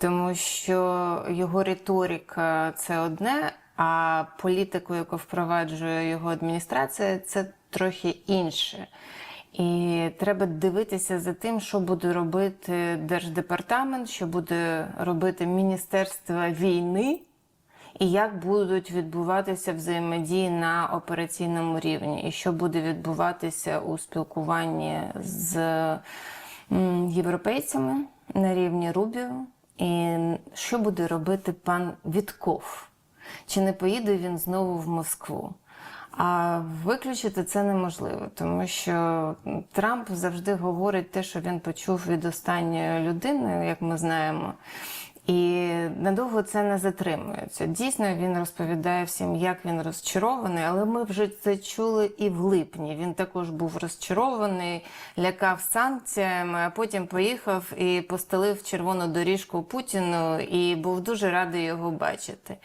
тому що його риторика це одне, а політику, яку впроваджує його адміністрація, це трохи інше. І треба дивитися за тим, що буде робити Держдепартамент, що буде робити Міністерство війни, і як будуть відбуватися взаємодії на операційному рівні, і що буде відбуватися у спілкуванні з європейцями на рівні Рубіо, і що буде робити пан Вітков. Чи не поїде він знову в Москву? А виключити це неможливо, тому що Трамп завжди говорить те, що він почув від останньої людини, як ми знаємо. І надовго це не затримується. Дійсно, він розповідає всім, як він розчарований, але ми вже це чули і в липні. Він також був розчарований, лякав санкціями, а потім поїхав і постелив червону доріжку Путіну і був дуже радий його бачити.